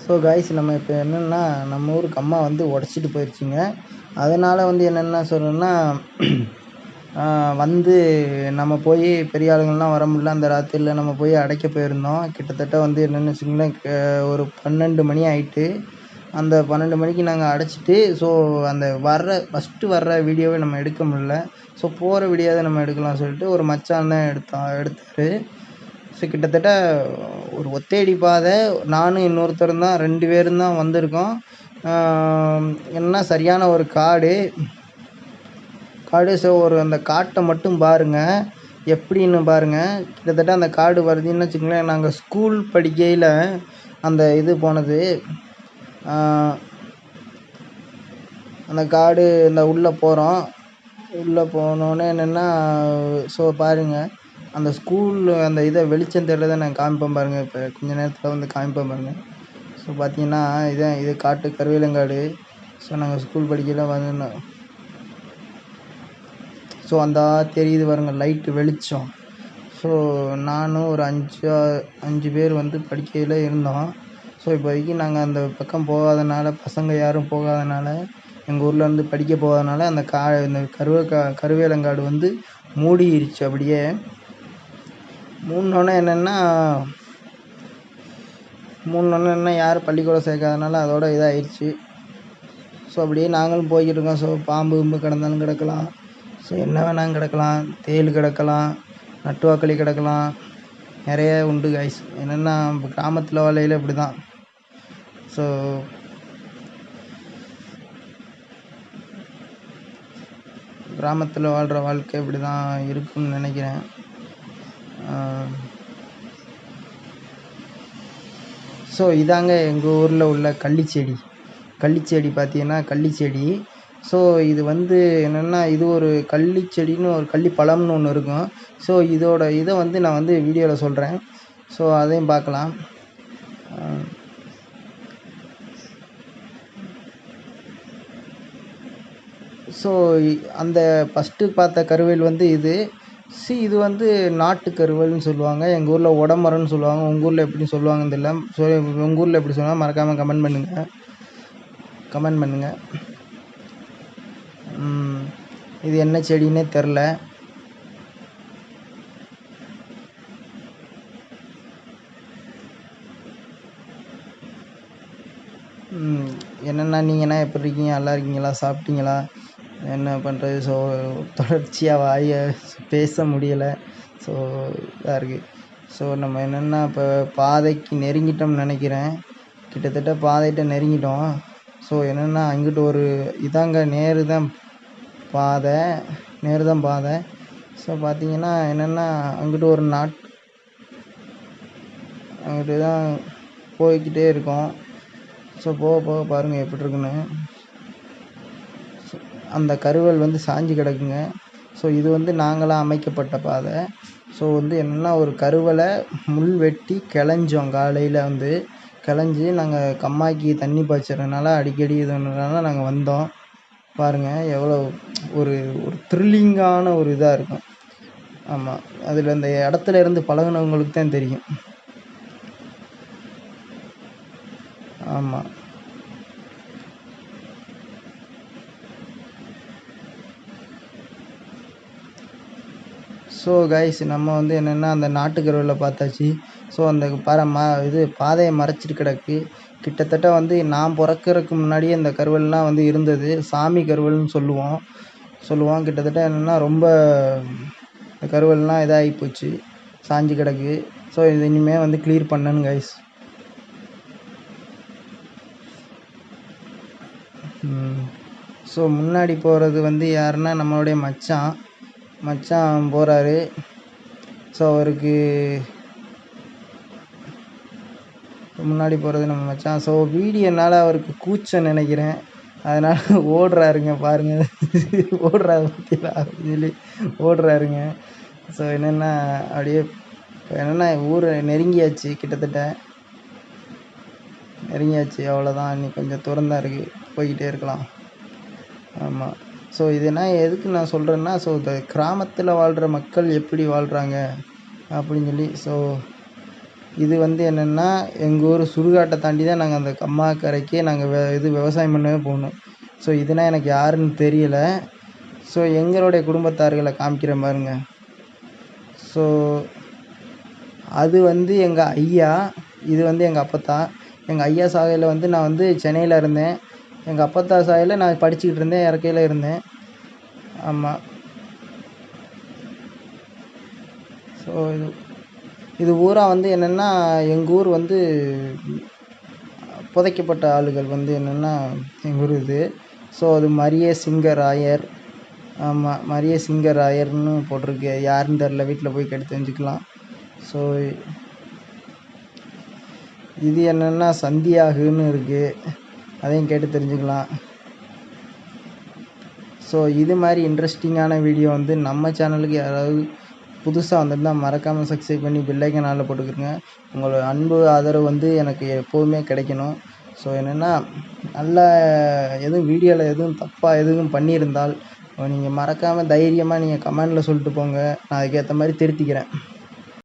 So guys நம்ம இப்போ என்னென்னா நம்ம ஊருக்கு அம்மா வந்து உடச்சிட்டு போயிடுச்சுங்க அதனால் வந்து என்னென்ன சொல்லணும்னா வந்து நம்ம போய் பெரிய ஆளுங்கள்லாம் வர முடியல. அந்த ராத்திரியில் நம்ம போய் அடைக்க போயிருந்தோம். கிட்டத்தட்ட வந்து என்னென்னு வச்சிங்கன்னா ஒரு பன்னெண்டு மணி ஆயிட்டு அந்த பன்னெண்டு மணிக்கு நாங்கள் அடைச்சிட்டு ஸோ அந்த வர்ற ஃபஸ்ட்டு வர்ற வீடியோவை நம்ம எடுக்க முடியல. ஸோ போகிற வீடியோவை நம்ம எடுக்கலாம் சொல்லிட்டு ஒரு மச்சான் தான் எடுத்தான் எடுத்தார். ஸோ கிட்டத்தட்ட ஒரு ஒத்தையடி பாதை. நானும் இன்னொருத்தரும் தான் ரெண்டு பேரும் தான் வந்திருக்கோம். என்ன சரியான ஒரு காடு. காடு ஸோ ஒரு அந்த காட்டை மட்டும் பாருங்கள் எப்படின்னு பாருங்கள் கிட்டத்தட்ட அந்த காடு வருதுன்னு வச்சுக்கோங்களேன் நாங்கள் ஸ்கூல் படிக்கையில் அந்த இது போனது. அந்த காடு இந்த உள்ளே போகிறோம் உள்ளே போனோன்னே என்னென்னா ஸோ பாருங்கள் அந்த ஸ்கூலில் அந்த இதை வெளிச்சம் தெரியறத நான் காமிப்பேன் பாருங்கள் இப்போ கொஞ்ச நேரத்தில் வந்து காமிப்பேன் பாருங்கள் ஸோ பார்த்தீங்கன்னா இதான் இது காட்டு கருவேலங்காடு. ஸோ நாங்கள் ஸ்கூல் படிக்கையில் வந்து ஸோ அந்த தெரியுது பாருங்கள் லைட்டு வெளிச்சம். ஸோ நானும் ஒரு அஞ்சு அஞ்சு பேர் வந்து படிக்கையில் இருந்தோம். ஸோ இப்போதைக்கு நாங்கள் அந்த பக்கம் போகாதனால பசங்க யாரும் போகாதனால எங்கள் ஊரில் வந்து படிக்க போகாதனால அந்த கா இந்த கருவே கருவேலங்காடு வந்து மூடிடுச்சு அப்படியே. மூடினோன்னே என்னென்னா மூடினோன்னே என்ன யாரும் பள்ளிக்கூடம் சேர்க்காதனால அதோட இதாகிடுச்சு ஸோ அப்படியே நாங்களும் போய்கிட்டு இருக்கோம் ஸோ பாம்பு கிம்பு கிடந்தாலும் கிடக்கலாம். ஸோ என்ன வேணாலும் கிடக்கலாம். தேள் கிடக்கலாம். நட்டுவாக்களி கிடக்கலாம். நிறைய உண்டு காய்ஸ் என்னென்னா கிராமத்தில் வாழையில் இப்படி தான் ஸோ கிராமத்தில் வாழ்கிற வாழ்க்கை இப்படி தான் இருக்கும்னு நினைக்கிறேன். ஸோ இதாங்க எங்கள் ஊரில் உள்ள கள்ளிச்செடி. கள்ளிச்செடி பார்த்தீங்கன்னா கள்ளிச்செடி. ஸோ இது வந்து என்னென்னா இது ஒரு கள்ளிச்செடின்னு ஒரு கள்ளிப்பழம்னு ஒன்று இருக்கும். ஸோ இதோட இதை வந்து நான் வந்து வீடியோவில் சொல்கிறேன் ஸோ அதையும் பார்க்கலாம். ஸோ அந்த ஃபஸ்ட்டு பார்த்த கருவேல் வந்து இது. சி இது வந்து நாட்டுக்கருவல்னு சொல்லுவாங்க. எங்கள் ஊரில் உடமரம்னு சொல்லுவாங்க. உங்கள் ஊரில் எப்படி சொல்லுவாங்கன்னு தெரியல. ஸோ உங்கள் ஊரில் எப்படி சொல்லுவாங்க மறக்காமல் கமெண்ட் பண்ணுங்கள் கமெண்ட் பண்ணுங்கள் இது என்ன செடின்னே தெரில என்னென்னா நீங்கள்னா எப்படி இருக்கீங்க? நல்லா இருக்கீங்களா? சாப்பிட்டீங்களா? என்ன பண்ணுறது ஸோ தொடர்ச்சியாக வாயை பேச முடியலை. ஸோ இதாக இருக்குது ஸோ நம்ம என்னென்னா இப்போ பாதைக்கு நெருங்கிட்டோம்னு நினைக்கிறேன். கிட்டத்தட்ட பாதைகிட்ட நெருங்கிட்டோம். ஸோ என்னென்னா அங்கிட்டு ஒரு இதாங்க நேரு தான் பாதை. நேரு தான் பாதை. ஸோ பார்த்தீங்கன்னா என்னென்னா அங்கிட்டு ஒரு நாட் அங்கிட்டு தான் போய்க்கிட்டே இருக்கோம். ஸோ போக போக பாருங்கள் எப்படி இருக்குன்னு. அந்த கருவல் வந்து சாஞ்சு கிடக்குங்க. ஸோ இது வந்து நாங்களாக அமைக்கப்பட்ட பாதை. ஸோ வந்து என்னென்னா ஒரு கருவலை முள் வெட்டி கிளஞ்சோம் காலையில் வந்து. கிளஞ்சி நாங்கள் கம்மாய்க்கு தண்ணி பாய்ச்சறதுனால அடிக்கடி இதுனால நாங்கள் வந்தோம். பாருங்கள் எவ்வளோ ஒரு ஒரு த்ரில்லிங்கான ஒரு இதாக இருக்கும். ஆமாம் அதில் அந்த இடத்துல இருந்து பழகுனவங்களுக்கு தான் தெரியும். ஆமாம் ஸோ கைஸ் நம்ம வந்து என்னென்னா அந்த நாட்டு பார்த்தாச்சு. ஸோ அந்த பார ம இது பாதையை மறைச்சிட்டு கிடக்கு. கிட்டத்தட்ட வந்து நான் பிறக்கறக்கு முன்னாடியே இந்த கருவல்லாம் வந்து இருந்தது. சாமி கருவல்னு சொல்லுவோம். சொல்லுவோம். கிட்டத்தட்ட என்னென்னா ரொம்ப இந்த கருவல்லாம் இதாகி போச்சு. சாஞ்சு கிடக்கு. ஸோ இது இனிமேல் வந்து கிளியர் பண்ணணும் கைஸ் ஸோ முன்னாடி போகிறது வந்து யாருன்னா நம்மளுடைய மச்சான். மச்சான் போகிறாரு ஸோ அவருக்கு முன்னாடி போகிறது நம்ம மச்சான். ஸோ வீடியோனால் அவருக்கு கூச்சம் நினைக்கிறேன். அதனால் ஓடுறாருங்க பாருங்கள் ஓடுறாரு பார்த்தீங்களா சொல்லி ஓடுறாருங்க. ஸோ என்னென்னா அப்படியே என்னென்னா ஊர் நெருங்கியாச்சு கிட்டத்தட்ட. நெருங்கியாச்சு அவ்வளோதான் இன்னி கொஞ்சம் தூரம் தான் இருக்குது போய்கிட்டே இருக்கலாம். ஆமாம் ஸோ இது நான் எதுக்கு நான் சொல்கிறேன்னா ஸோ இந்த கிராமத்தில் வாழ்கிற மக்கள் எப்படி வாழ்கிறாங்க அப்படின்னு சொல்லி ஸோ இது வந்து என்னென்னா எங்கள் ஊர் சுடுகாட்டை தாண்டி தான் நாங்கள் அந்த கம்மாக்கரைக்கே நாங்கள் வெ இது விவசாயம் பண்ணவே போகணும் ஸோ இதுனா எனக்கு யாருன்னு தெரியல. ஸோ எங்களுடைய குடும்பத்தார்களை காமிக்கிற மாதிரிங்க ஸோ அது வந்து எங்கள் ஐயா இது வந்து எங்கள் அப்பத்தா. எங்கள் ஐயா சாகையில் வந்து நான் வந்து சென்னையில் இருந்தேன். எங்கள் அப்பத்தா சாகையில் நான் படிச்சுக்கிட்டு இருந்தேன் இறக்கையில் இருந்தேன். ஆமாம் ஸோ இது இது பூரா வந்து என்னென்னா எங்கள் ஊர் வந்து புதைக்கப்பட்ட ஆளுகள் வந்து என்னென்னா எங்கள் ஊர் இது. ஸோ அது மரிய சிங்கராயர். ஆமாம் மரிய சிங்கராயர்னு போட்டிருக்கு. யாருன்னு தெரில வீட்டில் போய் கேட்டு தெரிஞ்சுக்கலாம். ஸோ இது என்னென்னா சந்தியாகுன்னு இருக்குது அதையும் கேட்டு தெரிஞ்சுக்கலாம். ஸோ இது மாதிரி இன்ட்ரெஸ்டிங்கான வீடியோ வந்து நம்ம சேனலுக்கு யாராவது புதுசாக வந்திருந்தால் மறக்காமல் சப்ஸ்கிரைப் பண்ணி பெல்லைக்கன் ஆளில் போட்டுக்கிறங்க உங்களோட அன்பு ஆதரவு வந்து எனக்கு எப்போவுமே கிடைக்கணும். ஸோ என்னென்னா நல்ல எதுவும் வீடியோவில் எதுவும் தப்பாக எதுவும் பண்ணியிருந்தால் நீங்கள் மறக்காமல் தைரியமாக நீங்கள் கமெண்டில் சொல்லிட்டு போங்க. நான் அதுக்கேற்ற மாதிரி திருத்திக்கிறேன்.